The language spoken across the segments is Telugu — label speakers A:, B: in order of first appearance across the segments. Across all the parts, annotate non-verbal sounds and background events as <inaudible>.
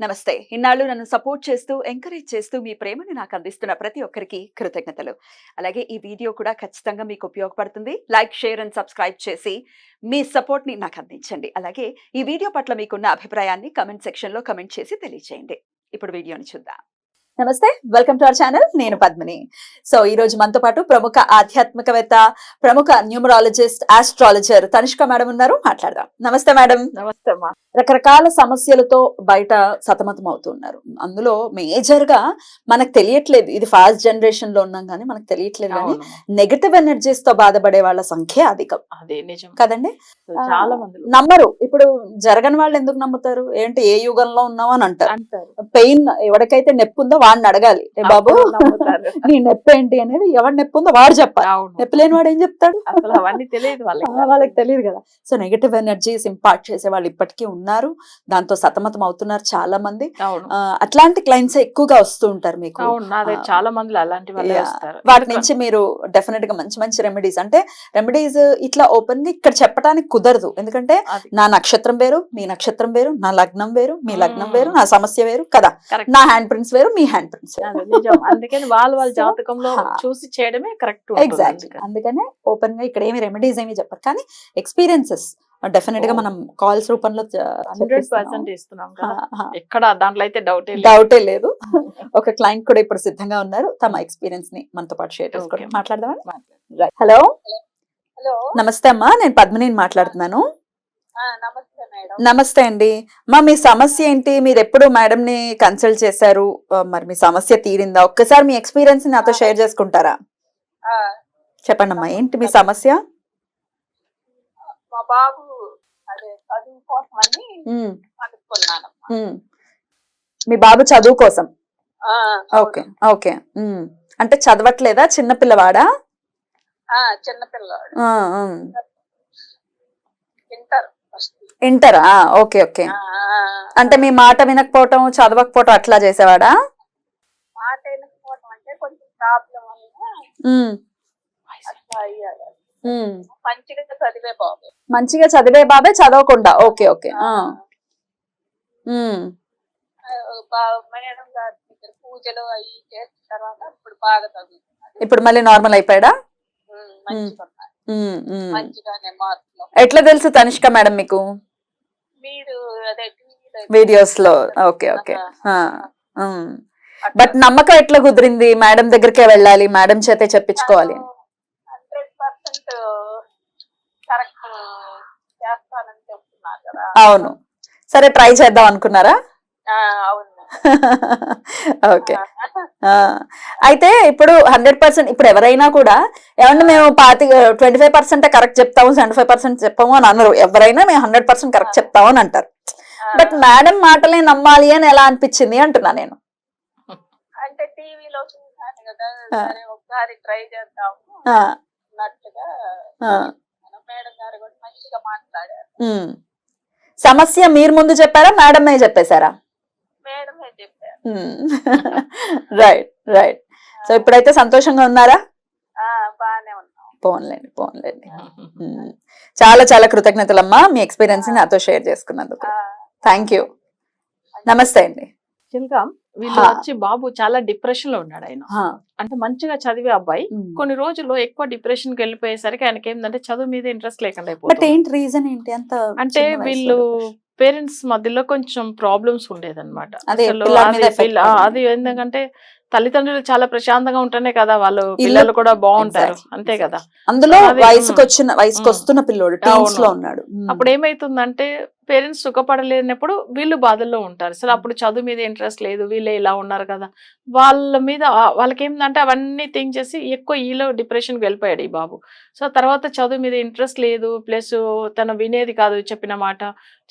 A: నమస్తే. ఇన్నాళ్ళు నన్ను సపోర్ట్ చేస్తూ ఎంకరేజ్ చేస్తూ మీ ప్రేమను నాకు అందిస్తున్న ప్రతి ఒక్కరికి కృతజ్ఞతలు. అలాగే ఈ వీడియో కూడా ఖచ్చితంగా మీకు ఉపయోగపడుతుంది. లైక్ షేర్ అండ్ సబ్స్క్రైబ్ చేసి మీ సపోర్ట్ని నాకు అందించండి. అలాగే ఈ వీడియో పట్ల మీకున్న అభిప్రాయాన్ని కమెంట్ సెక్షన్లో కమెంట్ చేసి తెలియజేయండి ఇప్పుడు వీడియోని చూద్దాం. నమస్తే. Welcome to our channel. నేను పద్మిని. సో ఈ రోజు మనతో పాటు ప్రముఖ ఆధ్యాత్మికవేత్త ప్రముఖ న్యూమరాలజిస్ట్ ఆస్ట్రాలజర్ తనిష్క మేడం ఉన్నారు. మాట్లాడదాం. నమస్తే మేడం.
B: నమస్తే అమ్మా.
A: రకరకాల సమస్యలతో బయట సతమతం అవుతున్నారు అందులో మేజర్గా మనకు తెలియట్లేదు ఇది ఫాస్ట్ జనరేషన్లో ఉన్నాం కానీ మనకు తెలియట్లేదు కానీ. నెగటివ్ ఎనర్జీస్తో బాధపడే వాళ్ళ సంఖ్య అధికం.
B: అదే నిజం.
A: కదండి?
B: చాలా మంది
A: నమ్మరు. ఇప్పుడు జరగని వాళ్ళు ఎందుకు నమ్ముతారు? ఏంటి ఏ యుగంలో ఉన్నావు అని అంటారు. పెయిన్ ఎవరికైతే నొప్పి ఉందో వాడిని అడగాలి. "ఏ బాబు. <laughs> నీ నొప్పి ఏంటి? అనేది ఎవరి నొప్పి ఉందో వాడు చెప్పాలి. నొప్పి లేని వాడు ఏం చెప్తాడు?
B: అవన్నీ తెలియదు వాళ్ళకి.
A: తెలియదు కదా. సో నెగటివ్ ఎనర్జీస్ ఇంపార్ట్ చేసే వాళ్ళు ఇప్పటికీ ఉన్నారు. దాంతో సతమతం అవుతున్నారు చాలా మంది అట్లాంటి క్లయింట్స్ ఎక్కువగా వస్తూ ఉంటారు మీకు.
B: చాలా మంది అలాంటి
A: వాటి నుంచి మీరు డెఫినెట్గా మంచి మంచి రెమెడీస్ అంటే రెమెడీస్ ఇట్లా ఓపెన్గా ఇక్కడ చెప్పడానికి కుదరదు. ఎందుకంటే నా నక్షత్రం వేరు మీ నక్షత్రం వేరు నా లగ్నం వేరు మీ లగ్నం. వేరు నా సమస్య వేరు కదా. నా హ్యాండ్ ప్రింట్స్ వేరు మీ హ్యాండ్ ప్రింట్స్
B: అందుకని వాళ్ళ <laughs> వాళ్ళ జాతకంలో. చూసి చేయడమే కరెక్ట్
A: ఎగ్జాక్ట్లీ అందుకనే. ఓపెన్గా ఇక్కడ ఏమి రెమెడీస్ ఏమి చెప్పరు. కానీ ఎక్స్పీరియన్సెస్
B: డెఫినెట్గా.
A: మనం కాల్స్ రూపంలో
B: హండ్రెడ్ పర్సెంట్ ఇస్తున్నాం కదా. ఎక్కడ దాంట్లో అయితే డౌటే లేదు.
A: డౌటే లేదు. <laughs> ఒక క్లయింట్ కూడా ఇప్పుడు సిద్ధంగా ఉన్నారు. తమ ఎక్స్పీరియన్స్ని మనతో పాటు షేర్ చేసుకోవడం
B: Okay.
A: మాట్లాడదామా?
B: మాట్లాడు.
A: హలో
C: హలో
A: నమస్తే అమ్మా. నేను పద్మిని మాట్లాడుతున్నాను.
C: ఆ, నమస్తే మేడం.
A: నమస్తే అండి. మా మీ సమస్య ఏంటి? మీరు ఎప్పుడు మేడం ని కన్సల్ట్ చేశారు? మరి మీ సమస్య తీరిందా? ఒక్కసారి మీ ఎక్స్పీరియన్స్ నాతో షేర్ చేసుకుంటారా?
C: ఆ,
A: చెప్పండి అమ్మా ఏంటి మీ సమస్య?
C: మా బాబు అదే చదువు కోసం అని అనుకున్నాను.
A: మీ బాబు చదువు కోసం? Okay okay. అంటే చదవట్లేదా? చిన్న పిల్లవాడా? ఉమ్.
C: ఇంటర్
A: ఇంటరా? Okay okay. అంటే మీ మాట వినకపోవటం చదవకపోవటం అట్లా చేసేవాడా?
C: మాట వినకపోవడం అంటే కొంచెం ప్రాబ్లం అట్లా అయ్యాడు. మంచిగా చదివే బాబు.
A: మంచిగా చదివే బాబే చదవకుండా. Okay okay.
C: మేడం గారి దగ్గర పూజలు అవి చేసిన తర్వాత ఇప్పుడు బాగా చదువుతున్నాడు
A: ఇప్పుడు మళ్ళీ నార్మల్ అయిపోయాడా.
C: మంచిగానే
A: ఎట్లా తెలుసు తనిష్క మేడం మీకు?
C: మీరు అదే టీవీలో
A: వీడియోస్లో ఓకే ఓకే. బట్ నమ్మకం ఎట్లా కుదిరింది? మేడం దగ్గరికే వెళ్ళాలి. మేడం చేతే చెప్పించుకోవాలి
C: పర్సెంట్ కరెక్ట్ చేస్తానని చెప్తున్నారు కదా.
A: అవును. సరే ట్రై చేద్దాం అనుకున్నారా?
C: అవును. <laughs>
A: ఓకే. అయితే ఇప్పుడు హండ్రెడ్ పర్సెంట్ ఇప్పుడు ఎవరైనా కూడా ఏమన్నా మేము పాతి ట్వంటీ ఫైవ్ పర్సెంట్ కరెక్ట్ చెప్తాము సెవెంటీ ఫైవ్ పర్సెంట్ చెప్పాము అని అన్నారు ఎవరైనా మేము హండ్రెడ్ పర్సెంట్ కరెక్ట్ చెప్తాము అని అంటారు. బట్ మేడం మాటలే నమ్మాలి అని ఎలా అనిపించింది అంటున్నా నేను.
C: అంటే టీవీలో చూసాను కదా ఒకసారి ట్రై చేద్దాము. మేడం గారు కూడా మంచిగా మాట్లాడారు.
A: సమస్య మీరు ముందు చెప్పారా? మేడమే చెప్పేశారా?
C: మేడమే చెప్పారు. <laughs>
A: Right right. సో ఇప్పుడైతే సంతోషంగా ఉన్నారా?
C: ఆ, బాగానే ఉన్నాం.
A: పోన్లేండి పోన్లేండి. చాలా చాలా కృతజ్ఞతలమ్మా మీ ఎక్స్పీరియన్స్ని నాతో షేర్ చేసుకున్నందుకు.
C: ఆ,
A: థ్యాంక్ యూ నమస్తే అండి.
B: వీళ్ళు. వచ్చి బాబు చాలా డిప్రెషన్లో ఉన్నాడు ఆయన అంటే మంచిగా చదివే అబ్బాయి. కొన్ని రోజులు ఎక్కువ డిప్రెషన్కి వెళ్ళిపోయేసరికి ఆయనకి ఏంటంటే చదువు మీద ఇంట్రెస్ట్ లేకుండా
A: బట్
B: అయిపోతుంది
A: ఏంటి రీజన్ ఏంటి అంత
B: అంటే వీళ్ళు? పేరెంట్స్ మధ్యలో కొంచెం ప్రాబ్లమ్స్ ఉండేదన్నమాట అసలు
A: పిల్లల
B: అది. అది ఎందుకంటే తల్లిదండ్రులు చాలా ప్రశాంతంగా ఉంటేనే కదా వాళ్ళు పిల్లలు కూడా బాగుంటారు. అంతే కదా.
A: అందులో
B: అది,
A: వయసుకు. వచ్చిన వయసుకు. వస్తున్న పిల్లోడు టీన్స్
B: అవును.
A: లో ఉన్నాడు.
B: అప్పుడు ఏమైతుందంటే పేరెంట్స్ సుఖపడలేనప్పుడు వీళ్ళు బాధల్లో ఉంటారు. అసలు అప్పుడు చదువు మీద ఇంట్రెస్ట్ లేదు వీళ్ళే ఇలా ఉన్నారు కదా. వాళ్ళ మీద వాళ్ళకి ఏంటంటే అవన్నీ థింక్ చేసి ఎక్కువ ఈలో డిప్రెషన్కి వెళ్ళిపోయాడు ఈ బాబు. సో తర్వాత చదువు మీద ఇంట్రెస్ట్ లేదు ప్లస్ తను వినేది కాదు చెప్పిన మాట.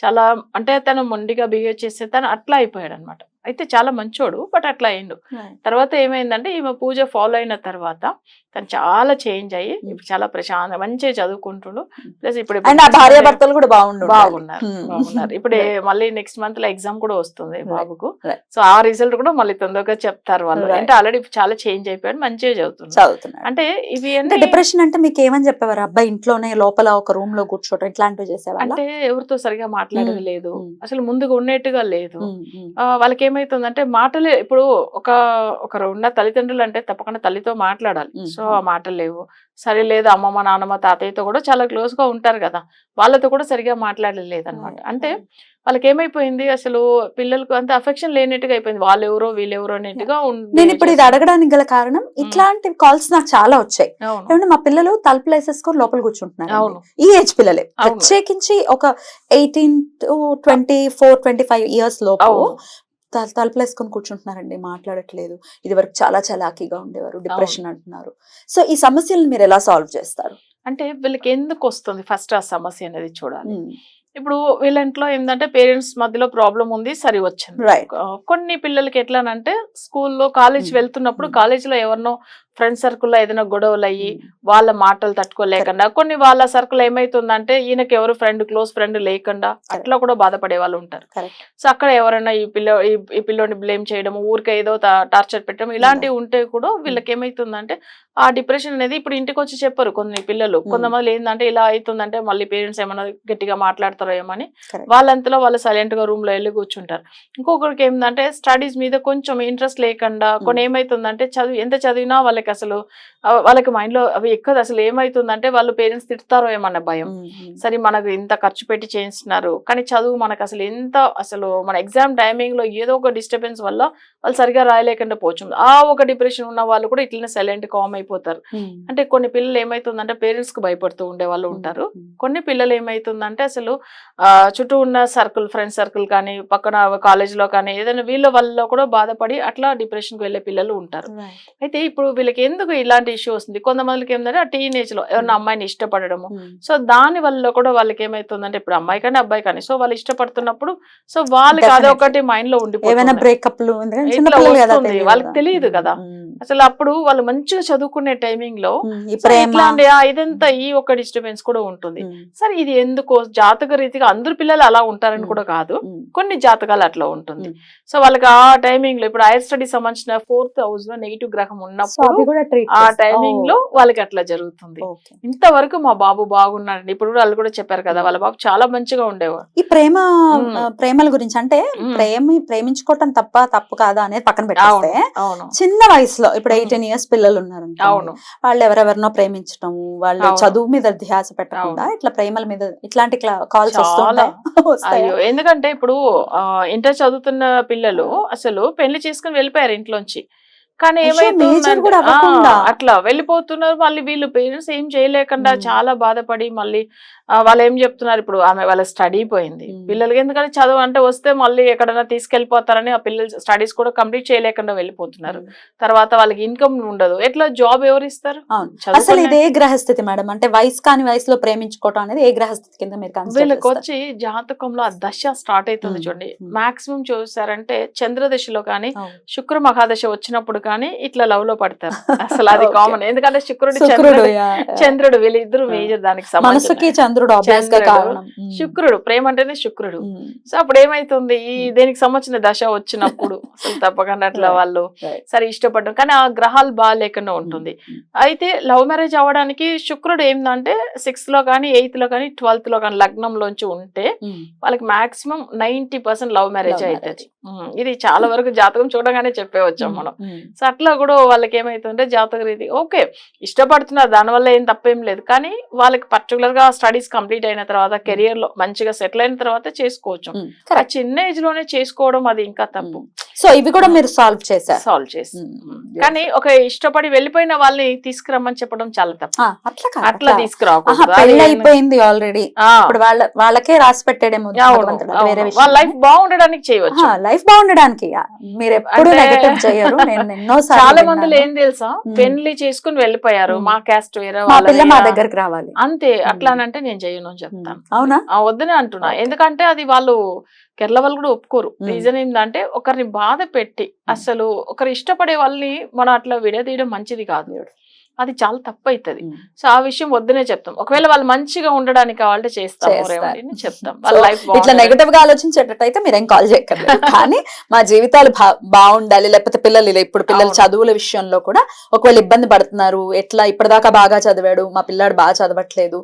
B: చాలా అంటే తను మొండిగా బిహేవ్ చేసే తను అట్లా అయిపోయాడు అనమాట అయితే చాలా మంచోడు బట్ అట్లా అయిండు. తర్వాత ఏమైందంటే ఈమె పూజ ఫాలో అయిన తర్వాత తను చాలా చేంజ్ అయ్యి ఇప్పుడు చాలా ప్రశాంత మంచిగా చదువుకుంటుండు. ప్లస్ ఇప్పుడు
D: అండ్ ఆ భార్య భర్తలు కూడా బాగుండు
B: బాగున్నారు
D: Hmm.
B: బాగున్నారు. ఇప్పుడు. మళ్ళీ నెక్స్ట్ మంత్లో ఎగ్జామ్ కూడా వస్తుంది. బాబుకు. సో ఆ రిజల్ట్ కూడా మళ్ళీ తొందరగా చెప్తారు వాళ్ళు. అంటే ఆల్రెడీ చాలా చేంజ్ అయిపోయాడు మంచిగా
D: చదువుతున్నాడు.
B: అంటే ఇవి
A: అంటే డిప్రెషన్ అంటే మీకు ఏమని చెప్పేవారు? అబ్బాయి ఇంట్లోనే లోపల ఒక రూమ్లో కూర్చోవడం ఇట్లాంటివి చేసేవాళ్ళ?
B: అంటే ఎవరితో సరిగా మాట్లాడేది లేదు.
A: Hmm.
B: అసలు ముందుగా ఉన్నట్టుగా లేదు. వాళ్ళకి ఏమైతుందంటే మాటలే ఇప్పుడు ఒక ఒకరు ఉన్న తల్లిదండ్రులు అంటే తప్పకుండా తల్లితో మాట్లాడాలి. సో ఆ మాటలు లేవు. సరే లేదు అమ్మమ్మ నాన్నమ్మ తాతయ్యతో కూడా చాలా క్లోజ్గా ఉంటారు కదా. వాళ్ళతో కూడా సరిగా మాట్లాడలేదు అనమాట అంటే వాళ్ళకి ఏమైపోయింది అసలు పిల్లలకు అంత అఫెక్షన్ లేనట్టుగా అయిపోయింది. వాళ్ళు ఎవరో వీళ్ళు ఎవరో అన్నట్టుగా ఉం-
A: నేను ఇప్పుడు ఇది అడగడానికి గల కారణం ఇట్లాంటి కాల్స్ నాకు చాలా వచ్చాయి. ఏమంటే మా పిల్లలు తలుపులు వేసేసుకొని లోపల కూర్చుంటున్నారు ఈ ఏజ్ పిల్లలే. ప్రత్యేకించి ఒక eighteen to twenty four twenty five years లోపు
B: అవును
A: తల- తలుపులు వేసుకొని కూర్చుంటున్నారండి మాట్లాడట్లేదు. ఇది వరకు చాలా చలాకీగా ఉండేవారు డిప్రెషన్ అంటున్నారు. సో ఈ సమస్యలను మీరు ఎలా సాల్వ్ చేస్తారు?
B: అంటే వీళ్ళకి ఎందుకు వస్తుంది ఫస్ట్ ఆ సమస్య అనేది చూడాలి. ఇప్పుడు వీళ్ళ ఇంట్లో ఏంటంటే పేరెంట్స్ మధ్యలో ప్రాబ్లం ఉంది సరి వచ్చింది. కొన్ని పిల్లలకి ఎట్లానంటే స్కూల్లో కాలేజ్. వెళ్తున్నప్పుడు. కాలేజీలో ఎవరినో ఫ్రెండ్ సర్కిల్లో ఏదైనా గొడవలు అయ్యి వాళ్ళ మాటలు తట్టుకోలేకుండా కొన్ని వాళ్ళ సర్కిల్ ఏమైతుందంటే ఈయనకి ఎవరు ఫ్రెండ్ క్లోజ్ ఫ్రెండ్ లేకుండా అట్లా కూడా బాధపడే వాళ్ళు ఉంటారు. సో అక్కడ ఎవరైనా ఈ పిల్ల ఈ- పిల్లోని బ్లేమ్ చేయడం ఊరికే ఏదో టార్చర్ పెట్టడం ఇలాంటివి ఉంటే కూడా వీళ్ళకి ఏమైతుందంటే ఆ డిప్రెషన్ అనేది ఇప్పుడు ఇంటికి వచ్చి చెప్పరు కొన్ని పిల్లలు. కొంతమంది ఏంటంటే ఇలా అవుతుందంటే మళ్ళీ పేరెంట్స్ ఏమైనా గట్టిగా మాట్లాడతారో ఏమని. వాళ్ళంతలో వాళ్ళు సైలెంట్గా రూమ్లో వెళ్ళి కూర్చుంటారు. ఇంకొకరికి ఏంటంటే స్టడీస్ మీద కొంచెం ఇంట్రెస్ట్ లేకుండా కొన్ని ఏమైతుందంటే చదువు ఎంత చదివినా వాళ్ళకి అసలు ఆ, వాళ్ళకి మైండ్లో అవి ఎక్కదు అసలు ఏమైతుందంటే వాళ్ళు పేరెంట్స్ తిడతారో ఏమన్న భయం. సరే మనకు ఇంత ఖర్చు పెట్టి చేయిస్తున్నారు కానీ చదువు మనకు అసలు ఎంత అసలు మన ఎగ్జామ్ టైమింగ్లో ఏదో ఒక డిస్టర్బెన్స్ వల్ల వాళ్ళు సరిగా రాయలేకుండా పోవచ్చు ఆ ఒక డిప్రెషన్ ఉన్న వాళ్ళు కూడా ఇట్లనే సైలెంట్ కామ్ అయిపోతారు. అంటే కొన్ని పిల్లలు ఏమైతుందంటే పేరెంట్స్కి భయపడుతూ ఉండే వాళ్ళు ఉంటారు. కొన్ని పిల్లలు ఏమైతుందంటే అసలు చుట్టూ ఉన్న సర్కిల్ ఫ్రెండ్ సర్కిల్ కానీ పక్కన కాలేజ్లో కానీ ఏదైనా వీళ్ళ వల్ల కూడా బాధపడి అట్లా డిప్రెషన్కి వెళ్ళే పిల్లలు ఉంటారు. అయితే ఇప్పుడు వీళ్ళకి ఎందుకు ఇలాంటి ఇష్యూ వస్తుంది? కొంతమందికి ఏంటంటే ఆ టీనేజ్లో ఎవరైనా అమ్మాయిని ఇష్టపడడము. సో దాని వల్ల కూడా వాళ్ళకి ఏమైతుందంటే ఇప్పుడు అమ్మాయి కానీ అబ్బాయి కానీ సో వాళ్ళు ఇష్టపడుతున్నప్పుడు సో వాళ్ళకి. అదొకటి
A: మైండ్లో
B: ఉండిపోతుంది. వాళ్ళకి. తెలియదు కదా. అసలు అప్పుడు వాళ్ళు మంచిగా చదువుకునే
A: టైమింగ్లో
B: ఇట్లాంటి ఇదంతా ఈ ఒక డిస్టర్బెన్స్ కూడా ఉంటుంది. సరే ఇది ఎందుకో జాతక రీతిగా అందరు పిల్లలు అలా ఉంటారని. కూడా కాదు. కొన్ని జాతకాలు అట్లా ఉంటుంది. సో వాళ్ళకి ఆ టైమింగ్లో ఇప్పుడు హైయర్ స్టడీ సంబంధించిన ఫోర్త్ హౌస్లో నెగిటివ్ గ్రహం ఉన్నప్పుడు ఆ టైమింగ్లో వాళ్ళకి అట్లా జరుగుతుంది. ఇంతవరకు మా బాబు బాగున్నాడండి. ఇప్పుడు కూడా వాళ్ళు కూడా చెప్పారు కదా వాళ్ళ బాబు చాలా మంచిగా ఉండేవాడు
A: ఈ ప్రేమ ప్రేమల గురించి అంటే. ప్రేమి ప్రేమించుకోవటం తప్ప తప్పు కాదా అనేది పక్కన
B: అవును.
A: చిన్న వయసులో ఇప్పుడు
B: ఉమ్.
A: ఎయిటీన్ ఇయర్స్ పిల్లలు ఉన్నారు
B: అవును
A: వాళ్ళు ఎవరెవరినో ప్రేమించడం వాళ్ళు. చదువు మీద ధ్యాస పెట్టకుండా. ఇట్లా ప్రేమల మీద ఇట్లాంటి కాల్స్. వస్తుంటాయి <laughs> వస్తాయా?
B: అయ్యో ఎందుకంటే ఇప్పుడు ఇంటర్ చదువుతున్న పిల్లలు అసలు పెళ్ళి చేసుకుని వెళ్ళిపోయారు ఇంట్లోంచి కానీ
A: అవ్వకుండా.
B: అట్లా వెళ్ళిపోతున్నారు మళ్ళీ వీళ్ళు పేరెంట్స్ ఏం చేయలేకుండా. చాలా బాధపడి మళ్ళీ వాళ్ళు ఏం చెప్తున్నారు ఇప్పుడు ఆమె వాళ్ళ స్టడీ పోయింది. పిల్లలకి ఎందుకంటే చదువు అంటే వస్తే మళ్ళీ ఎక్కడైనా తీసుకెళ్ళిపోతారని ఆ పిల్లలు స్టడీస్ కూడా కంప్లీట్ చేయలేకుండా వెళ్ళిపోతున్నారు తర్వాత వాళ్ళకి ఇన్కమ్ ఉండదు ఎట్లా జాబ్ ఎవరు ఇస్తారు
A: అసలు ఇది ఏ గ్రహస్థితి మేడం అంటే వయసు కాని వయసులో ప్రేమించుకోవటం అనేది ఏ గ్రహస్థితి కింద మీరు
B: వీళ్ళకి? వచ్చి జాతకంలో ఆ దశ స్టార్ట్ అవుతుంది చూడండి. మాక్సిమం చూసారంటే చంద్రదశలో కానీ. శుక్ర మహాదశ వచ్చినప్పుడు కానీ ఇట్లా లవ్లో పడతారు <laughs> అసలు అది. కామన్ ఎందుకంటే శుక్రుడు చంద్రుడు. చంద్రుడు వీళ్ళిద్దరు. మేజర్ దానికి
A: మనసుకి చంద్రుడు ఉమ్.
B: శుక్రుడు ప్రేమ అంటేనే శుక్రుడు. సో అప్పుడు ఏమైతుంది ఈ
A: Hmm.
B: దేనికి సంబంధించిన దశ వచ్చినప్పుడు <laughs> అసలు తప్పకుండా అట్లా. వాళ్ళు. సరే ఇష్టపడడం కానీ ఆ గ్రహాలు బాగాలేకుండా ఉంటుంది. అయితే లవ్ మ్యారేజ్ అవ్వడానికి శుక్రుడు ఏంటంటే సిక్స్త్లో కానీ ఎయిత్లో కానీ ట్వెల్త్లో కానీ లగ్నంలోంచి ఉంటే. వాళ్ళకి maximum ninety percent love marriage అవుతుంది ఇది చాలా వరకు జాతకం చూడగానే చెప్పేవచ్చాం మనం. సో అట్లా కూడా వాళ్ళకి ఏమైతుందంటే జాతక రీతి ఓకే ఇష్టపడుతున్నారు దానివల్ల ఏం తప్పేం లేదు కానీ వాళ్ళకి పర్టికులర్గా స్టడీస్ కంప్లీట్ అయిన తర్వాత కెరియర్లో మంచిగా సెటిల్ అయిన తర్వాత చేసుకోవచ్చు. ఆ. చిన్న ఏజ్లోనే చేసుకోవడం అది ఇంకా తప్పు.
A: సో ఇవి కూడా మీరు సాల్వ్ చేశారు.
B: సాల్వ్ చేసి. కానీ ఒక ఇష్టపడి వెళ్ళిపోయిన వాళ్ళని తీసుకురమ్మని చెప్పడం చాలా తప్పు.
A: అట్లా
B: అట్లా
A: అయిపోయింది ఆల్రెడీ ఇప్పుడు వాళ్ళ వాళ్ళకే రాసి పెట్టేడేమో వేరే. విషయం.
B: లైఫ్ బాగుండడానికి చేయవచ్చు.
A: లైఫ్ బాగుండడానికి. మీరు ఎప్పుడు నెగటివ్ చేయరు. నేను ఎన్నో
B: చాలా మందిలో ఏం తెలుసా. పెళ్ళి చేసుకుని వెళ్ళిపోయారు. మా క్యాస్ట్ వేరే
A: మా పిల్ల మా. దగ్గరికి రావాలి.
B: అంతే. అట్లానంటే నేను చేయను అని చెప్తాను.
A: అవునా?
B: వద్దనే అంటున్నా. ఎందుకంటే అది వాళ్ళు కేరళ వాళ్ళు కూడా ఒప్పుకోరు. రీజన్ ఏంటంటే ఒకరిని బాధ పెట్టి అసలు ఒకరు ఇష్టపడే వాళ్ళని మనం అట్లా విడదీయడం మంచిది కాదు. అది చాలా తప్పు అవుతుంది. సో ఆ విషయం వద్దనే చెప్తాం. ఒకవేళ వాళ్ళు మంచిగా ఉండడానికి కావాలంటే చేస్తాం చెప్తాం. వాళ్ళ లైఫ్
A: ఇట్లా నెగటివ్గా ఆలోచించేటట్టయితే మీరేం కాల్ చేయక్కర్లేదు. <laughs> కానీ మా జీవితాలు బాగుండాలి లేకపోతే పిల్లలు ఇప్పుడు పిల్లలు. చదువుల విషయంలో కూడా ఒకవేళ ఇబ్బంది పడుతున్నారు ఎట్లా ఇప్పటిదాకా బాగా చదివాడు మా పిల్లాడు బాగా చదవట్లేదు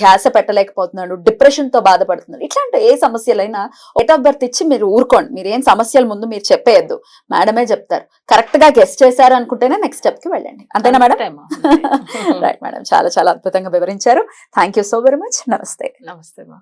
A: ధ్యాస పెట్టలేకపోతున్నాడు డిప్రెషన్తో బాధపడుతున్నాడు ఇట్లాంటి ఏ సమస్యలైనా డేట్ ఆఫ్ బర్త్ ఇచ్చి మీరు ఊరుకోండి. మీరు ఏం సమస్యల ముందు మీరు చెప్పేయద్దు. మేడమే చెప్తారు. కరెక్ట్గా గెస్ట్ చేశారు అనుకుంటేనే నెక్స్ట్ స్టెప్కి వెళ్ళండి. అంతేనా మేడం. రైట్ మేడం <laughs> చాలా చాలా అద్భుతంగా వివరించారు. Thank you so very much నమస్తే
B: నమస్తే మా